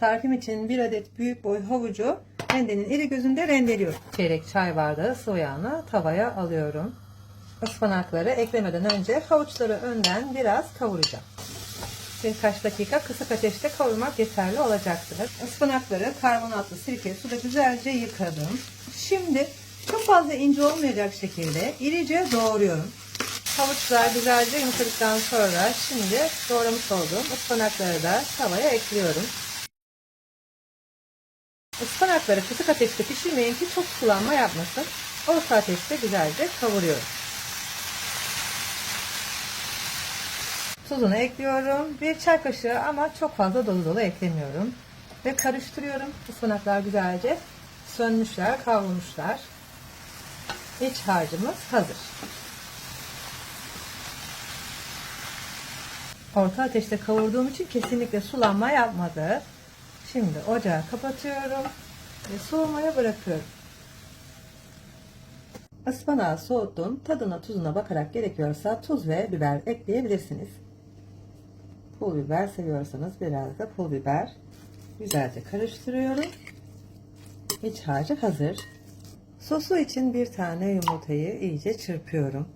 Tarifim için bir adet büyük boy havucu rendenin iri gözünde rendeliyorum. Çeyrek çay bardağı sıvı yağını tavaya alıyorum. Ispanakları eklemeden önce havuçları önden biraz kavuracağım. Birkaç dakika kısık ateşte kavurmak yeterli olacaktır. Ispanakları karbonatlı sirke suda güzelce yıkadım. Şimdi çok fazla ince olmayacak şekilde irice doğruyorum. Havuçlar güzelce yumuşadıktan sonra şimdi doğramış olduğum ıspanakları da tavaya ekliyorum. Ispanakları kısık ateşte pişirmeyin ki çok sulanma yapmasın. Orta ateşte güzelce kavuruyorum. Tuzunu ekliyorum. Bir çay kaşığı ama çok fazla dolu dolu eklemiyorum. Ve karıştırıyorum. Ispanaklar güzelce sönmüşler, kavrulmuşlar. İç harcımız hazır. Orta ateşte kavurduğum için kesinlikle sulanma yapmadı. Şimdi ocağı kapatıyorum ve soğumaya bırakıyorum. Ispanağı soğuttum. Tadına tuzuna bakarak gerekiyorsa tuz ve biber ekleyebilirsiniz. Pul biber seviyorsanız biraz da pul biber. Güzelce karıştırıyorum. İç harcı hazır. Sosu için bir tane yumurtayı iyice çırpıyorum.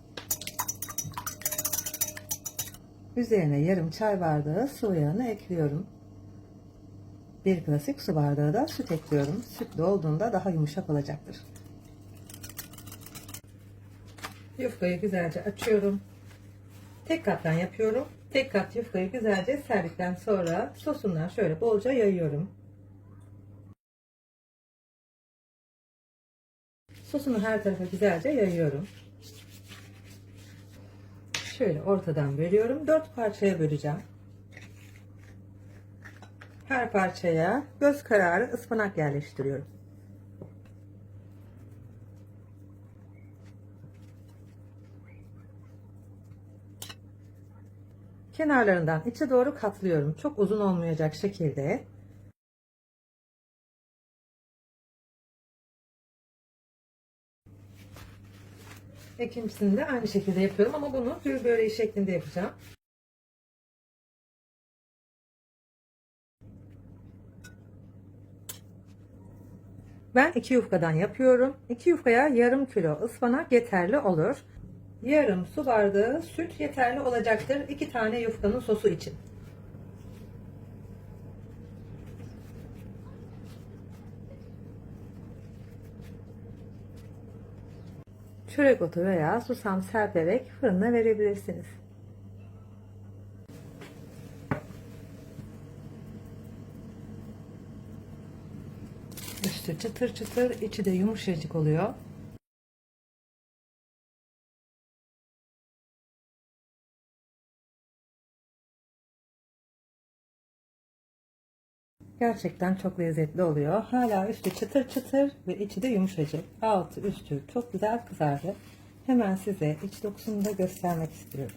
Üzerine yarım çay bardağı sıvı yağını ekliyorum. Bir klasik su bardağı da süt ekliyorum. Sütlü olduğunda daha yumuşak olacaktır. Yufkayı güzelce açıyorum. Tek kattan yapıyorum. Tek kat yufkayı güzelce serdikten sonra sosundan şöyle bolca yayıyorum. Sosunu her tarafa güzelce yayıyorum. Şöyle ortadan bölüyorum. Dört parçaya böleceğim. Her parçaya göz kararı ıspanak yerleştiriyorum. Kenarlarından içe doğru katlıyorum. Çok uzun olmayacak şekilde. İkincisini de aynı şekilde yapıyorum ama bunu bir böreği şeklinde yapacağım. Ben iki yufkadan yapıyorum. İki yufkaya yarım kilo ıspanak yeterli olur. Yarım su bardağı süt yeterli olacaktır. iki tane yufkanın sosu için. Çörek otu veya susam serperek fırına verebilirsiniz. Üstü çıtır çıtır, içi de yumuşacık oluyor. Gerçekten çok lezzetli oluyor. Hala üstü çıtır çıtır ve içi de yumuşacık. Altı üstü çok güzel kızardı. Hemen size iç dokusunu da göstermek istiyorum.